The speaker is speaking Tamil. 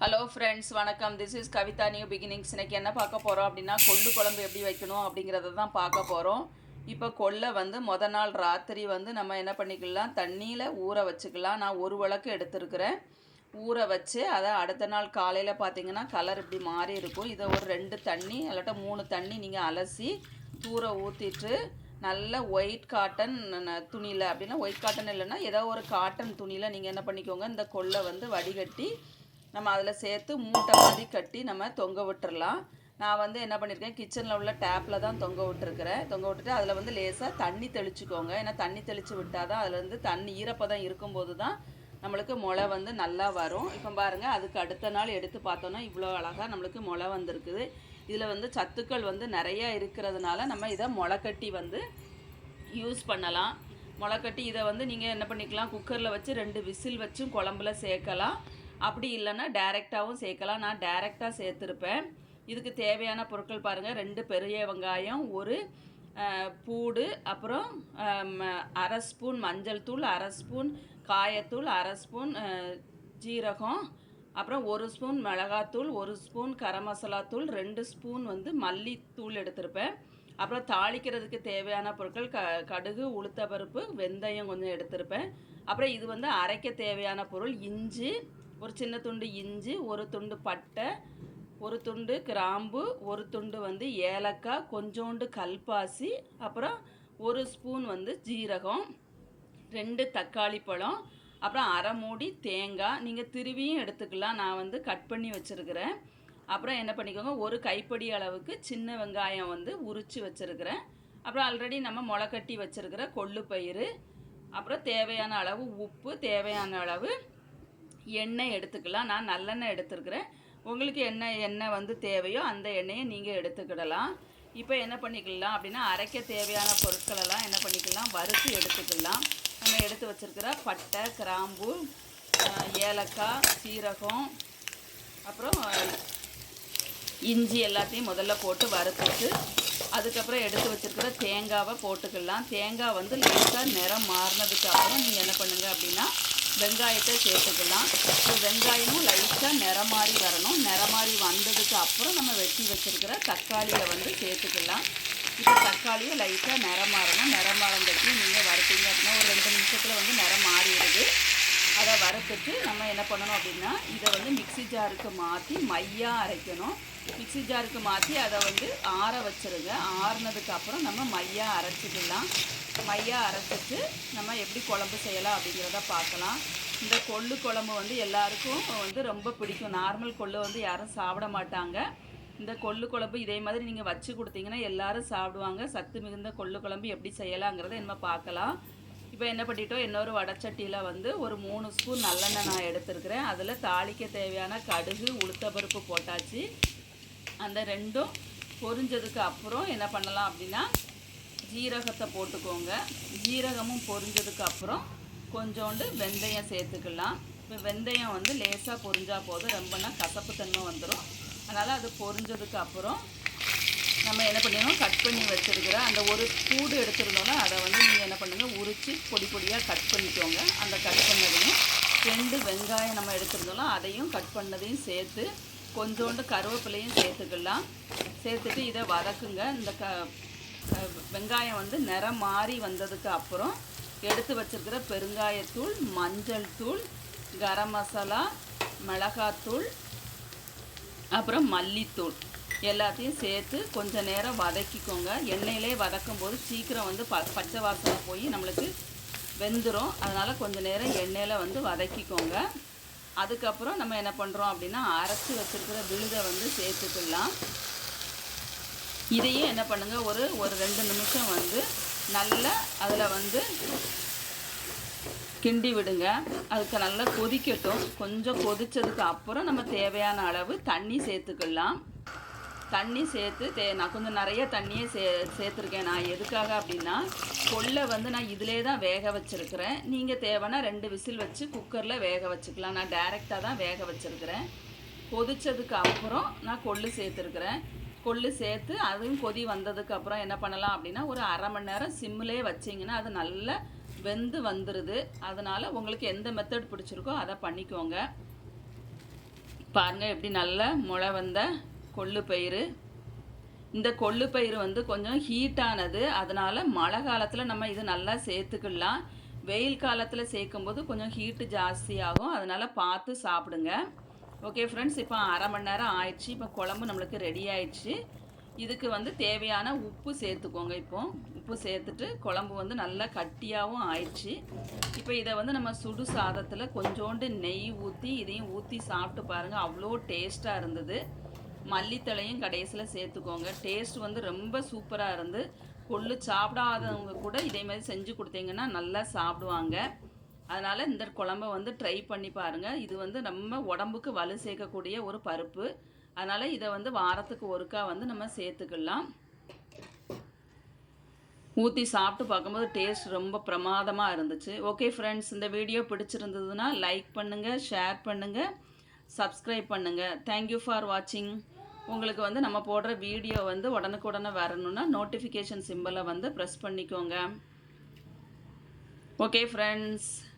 ஹலோ ஃப்ரெண்ட்ஸ் வணக்கம். This is Kavitha new beginnings இன்றைக்கி என்ன பார்க்க போகிறோம் அப்படின்னா கொள்ளு குழம்பு எப்படி வைக்கணும் அப்படிங்கிறத தான் பார்க்க போகிறோம் இப்போ கொள்ளை வந்து முத நாள் ராத்திரி வந்து நம்ம என்ன பண்ணிக்கலாம் தண்ணியில் ஊற வச்சுக்கலாம். நான் ஒரு விளக்கு எடுத்துருக்கிறேன். ஊற வச்சு அதை அடுத்த நாள் காலையில் பார்த்தீங்கன்னா கலர் இப்படி மாறி இருக்கும். இதை ஒரு ரெண்டு தண்ணி இல்லாட்ட மூணு தண்ணி நீங்கள் அலசி தூர ஊற்றிட்டு நல்ல ஒயிட் காட்டன் துணியில் அப்படின்னா ஒயிட் காட்டன் இல்லைன்னா ஏதோ ஒரு காட்டன் துணியில் நீங்கள் என்ன பண்ணிக்கோங்க இந்த கொள்ளை வந்து வடிகட்டி நம்ம அதில் சேர்த்து மூட்டை மாதிரி கட்டி நம்ம தொங்க விட்டுறலாம். நான் வந்து என்ன பண்ணியிருக்கேன் கிச்சனில் உள்ள டேப்பில் தான் தொங்க விட்டுருக்கிறேன். தொங்க விட்டுட்டு அதில் வந்து லேசாக தண்ணி தெளிச்சுக்கோங்க. ஏன்னா தண்ணி தெளித்து விட்டால் தான் அதில் வந்து தண்ணி ஈரப்பதம் இருக்கும்போது தான் நம்மளுக்கு முளை வந்து நல்லா வரும். இப்போ பாருங்கள் அதுக்கு அடுத்த நாள் எடுத்து பார்த்தோன்னா இவ்வளோ அழகாக நம்மளுக்கு முளை வந்திருக்குது. இதில் வந்து சத்துக்கள் வந்து நிறையா இருக்கிறதுனால நம்ம இதை முளைக்கட்டி வந்து யூஸ் பண்ணலாம். முளைக்கட்டி இதை வந்து நீங்கள் என்ன பண்ணிக்கலாம் குக்கரில் வச்சு ரெண்டு விசில் வச்சும் குழம்புல சேர்க்கலாம். அப்படி இல்லைன்னா டைரெக்டாகவும் சேர்க்கலாம். நான் டைரெக்டாக சேர்த்துருப்பேன். இதுக்கு தேவையான பொருட்கள் பாருங்கள் ரெண்டு பெரிய வெங்காயம் ஒரு பூடு அப்புறம் அரை ஸ்பூன் மஞ்சள் தூள் அரை ஸ்பூன் காயத்தூள் அரை ஸ்பூன் ஜீரகம் அப்புறம் ஒரு ஸ்பூன் மிளகாத்தூள் ஒரு ஸ்பூன் கரம் மசாலா தூள் ரெண்டு ஸ்பூன் வந்து மல்லித்தூள் எடுத்திருப்பேன். அப்புறம் தாளிக்கிறதுக்கு தேவையான பொருட்கள் க கடுகு உளுத்தப்பருப்பு வெந்தயம் கொஞ்சம் எடுத்திருப்பேன். அப்புறம் இது வந்து அரைக்க தேவையான பொருள் இஞ்சி ஒரு சின்ன துண்டு இஞ்சி ஒரு துண்டு பட்டை ஒரு துண்டு கிராம்பு ஒரு துண்டு வந்து ஏலக்காய் கொஞ்சோண்டு கல்பாசி அப்புறம் ஒரு ஸ்பூன் வந்து ஜீரகம் ரெண்டு தக்காளி பழம் அப்புறம் அரை மூடி தேங்காய். நீங்கள் திருவியும் எடுத்துக்கலாம். நான் வந்து கட் பண்ணி வச்சுருக்கிறேன். அப்புறம் என்ன பண்ணிக்கோங்க ஒரு கைப்படி அளவுக்கு சின்ன வெங்காயம் வந்து உரித்து வச்சுருக்கிறேன். அப்புறம் ஆல்ரெடி நம்ம முளைக்கட்டி வச்சுருக்கிற கொள்ளு பயிறு அப்புறம் தேவையான அளவு உப்பு தேவையான அளவு எண்ணெய் எடுத்துக்கலாம். நான் நல்லெண்ணெய் எடுத்துருக்குறேன். உங்களுக்கு என்ன எண்ணெய் வந்து தேவையோ அந்த எண்ணெயை நீங்கள் எடுத்துக்கிடலாம். இப்போ என்ன பண்ணிக்கலாம் அப்படின்னா அரைக்க தேவையான பொருட்களெல்லாம் என்ன பண்ணிக்கலாம் வறுத்து எடுத்துக்கலாம். நம்ம எடுத்து வச்சிருக்கிற பட்டை கிராம்பு ஏலக்காய் சீரகம் அப்புறம் இஞ்சி எல்லாத்தையும் முதல்ல போட்டு வறுத்துட்டு அதுக்கப்புறம் எடுத்து வச்சிருக்கிற தேங்காவை போட்டுக்கலாம். தேங்காய் வந்து லேசாக நிறம் மாறினதுக்கு அப்புறம் நீங்கள் என்ன பண்ணுங்க அப்படின்னா வெங்காயத்தை சேர்த்துக்கலாம். இப்போ வெங்காயமும் லைட்டாக நிறம் மாறி வரணும். நிறம் மாறி வந்ததுக்கு அப்புறம் நம்ம வெட்டி வச்சிருக்கிற தக்காளியை வந்து சேர்த்துக்கலாம். இப்போ தக்காளியை லைட்டாக நிறம் மாறணும் நிறம் மாறந்தக்கு நீங்கள் வறுத்தீங்க அப்படின்னா ஒரு ரெண்டு நிமிஷத்தில் வந்து நிறம் மாறிடுது. அதை வறுத்துட்டு நம்ம என்ன பண்ணணும் அப்படின்னா இதை வந்து மிக்ஸி ஜாருக்கு மாற்றி மையாக அரைக்கணும். மிக்ஸி ஜாருக்கு மாற்றி அதை வந்து ஆற வச்சிருங்க. ஆறுனதுக்கு அப்புறம் நம்ம மையாக அரைச்சிக்கலாம். மையாக அரைச்சிட்டு நம்ம எப்படி குழம்பு செய்யலாம் அப்படிங்கிறத பார்க்கலாம். இந்த கொள்ளு குழம்பு வந்து எல்லாருக்கும் வந்து ரொம்ப பிடிக்கும். நார்மல் கொள்ளு வந்து யாரும் சாப்பிட மாட்டாங்க. இந்த கொள்ளு குழம்பு இதே மாதிரி நீங்கள் வச்சு கொடுத்தீங்கன்னா எல்லாரும் சாப்பிடுவாங்க. சத்து மிகுந்த கொள்ளு குழம்பு எப்படி செய்யலாங்கிறத நம்ம பார்க்கலாம். இப்போ என்ன பண்ணிட்டோம்? இன்னொரு வடச்சட்டியில் வந்து ஒரு மூணு ஸ்பூன் நல்லெண்ணெய் நான் எடுத்துருக்கிறேன். அதில் தாளிக்க தேவையான கடுகு உளுத்தப்பருப்பு போட்டாச்சு. அந்த ரெண்டும் பொரிஞ்சதுக்கு அப்புறம் என்ன பண்ணலாம் அப்படின்னா ஜீரகத்தை போட்டுக்கோங்க. ஜீரகமும் பொரிஞ்சதுக்கு அப்புறம் கொஞ்சோண்டு வெந்தயம் சேர்த்துக்கலாம். இப்போ வெந்தயம் வந்து லேசாக பொரிஞ்சா போதும். ரொம்பனா கசப்பு தன்மை வந்துடும் அதனால் அது பொரிஞ்சதுக்கு அப்புறம் நம்ம என்ன பண்ணிடணும்? கட் பண்ணி வச்சுருக்கிற அந்த ஒரு கூடு எடுத்துருந்தோம்னா அதை வந்து நீங்கள் என்ன பண்ணுங்கள் உரித்து பொடி பொடியாக கட் பண்ணிக்கோங்க. அந்த கட் பண்ணதையும் ரெண்டு வெங்காயம் நம்ம எடுத்துருந்தோம்னா அதையும் கட் பண்ணதையும் சேர்த்து கொஞ்சோண்டு கருவேப்பிலையும் சேர்த்துக்கலாம். சேர்த்துட்டு இதை வதக்குங்க. இந்த க- வெங்காயம் வந்து நிறம் மாறி வந்ததுக்கு அப்புறம் எடுத்து வச்சிருக்கிற பெருங்காயத்தூள் மஞ்சள் தூள் கரம் மசாலா மிளகாத்தூள் அப்புறம் மல்லித்தூள் எல்லாத்தையும் சேர்த்து கொஞ்சம் நேரம் வதக்கிக்கோங்க. எண்ணெயிலே வதக்கும் போது சீக்கிரம் வந்து ப பச்சை வாசனை போய் நம்மளுக்கு வெந்துடும் அதனால் கொஞ்சம் நேரம் எண்ணெயில் வந்து வதக்கிக்கோங்க. அதுக்கப்புறம் நம்ம என்ன பண்ணுறோம் அப்படின்னா அரைச்சி வச்சிருக்கிற விழுதை வந்து சேர்த்துக்கலாம். இதையும் என்ன பண்ணுங்கள் ஒரு ஒரு ரெண்டு நிமிஷம் வந்து நல்லா அதில் வந்து கிண்டி விடுங்க. அதுக்கு நல்லா கொதிக்கட்டும். கொஞ்சம் கொதித்ததுக்கு அப்புறம் நம்ம தேவையான அளவு தண்ணி சேர்த்துக்கலாம். தண்ணி சேர்த்து தே நான் கொஞ்சம் நிறைய தண்ணியே சே சேர்த்துருக்கேன். நான் எதுக்காக அப்படின்னா கொள்ளை வந்து நான் இதிலே தான் வேக வச்சுருக்கிறேன். நீங்கள் தேவைன்னா ரெண்டு விசில் வச்சு குக்கரில் வேக வச்சுக்கலாம். நான் டைரெக்டாக தான் வேக வச்சுருக்கிறேன். கொதித்ததுக்கு அப்புறம் நான் கொள்ளு சேர்த்துருக்குறேன். கொள்ளு சேர்த்து அதுவும் கொதி வந்ததுக்கு அப்புறம் என்ன பண்ணலாம் அப்படின்னா ஒரு அரை மணி நேரம் சிம்மிலே வச்சிங்கன்னா அது நல்லா வெந்து வந்துடுது அதனால் உங்களுக்கு எந்த மெத்தட் பிடிச்சிருக்கோ அதை பண்ணிக்கோங்க. பாருங்கள் எப்படி நல்ல முளை வந்த கொள்ளு பயிறு. இந்த கொள்ளு பயிறு வந்து கொஞ்சம் ஹீட்டானது அதனால் மழை காலத்தில் நம்ம இது நல்லா சேர்த்துக்கலாம். வெயில் காலத்தில் சேர்க்கும்போது கொஞ்சம் ஹீட்டு ஜாஸ்தியாகும் அதனால் பார்த்து சாப்பிடுங்க. ஓகே ஃப்ரெண்ட்ஸ் இப்போ அரை மணி நேரம் ஆயிடுச்சு. இப்போ குழம்பு நம்மளுக்கு ரெடி ஆயிடுச்சு. இதுக்கு வந்து தேவையான உப்பு சேர்த்துக்கோங்க இப்போ. உப்பு சேர்த்துட்டு குழம்பு வந்து நல்லா கட்டியாகவும் ஆயிடுச்சு. இப்போ இதை வந்து நம்ம சுடு சாதத்தில் கொஞ்சோண்டு நெய் ஊற்றி இதையும் ஊற்றி சாப்பிட்டு பாருங்கள் அவ்வளோ டேஸ்ட்டாக இருந்தது. மல்லித்தழையும் கடைசியில் சேர்த்துக்கோங்க. டேஸ்ட் வந்து ரொம்ப சூப்பராக இருந்து கொள்ளு சாப்பிடாதவங்க கூட இதே மாதிரி செஞ்சு கொடுத்தீங்கன்னா நல்லா சாப்பிடுவாங்க. அதனால் இந்த குழம்ப வந்து ட்ரை பண்ணி பாருங்கள் இது வந்து நம்ம உடம்புக்கு வலு சேர்க்கக்கூடிய ஒரு பருப்பு. அதனால் இதை வந்து வாரத்துக்கு ஒருக்கா வந்து நம்ம சேர்த்துக்கலாம். ஊற்றி சாப்பிட்டு பார்க்கும்போது டேஸ்ட் ரொம்ப பிரமாதமாக இருந்துச்சு. ஓகே ஃப்ரெண்ட்ஸ் இந்த வீடியோ பிடிச்சிருந்ததுன்னா லைக் பண்ணுங்கள் ஷேர் பண்ணுங்கள் சப்ஸ்கிரைப் பண்ணுங்கள் தேங்க்யூ ஃபார் வாட்சிங் உங்களுக்கு வந்து நம்ம போடுற வீடியோ வந்து உடனுக்குடனே வரணும்னா நோட்டிஃபிகேஷன் சிம்பிளை வந்து ப்ரெஸ் பண்ணிக்கோங்க. Okay friends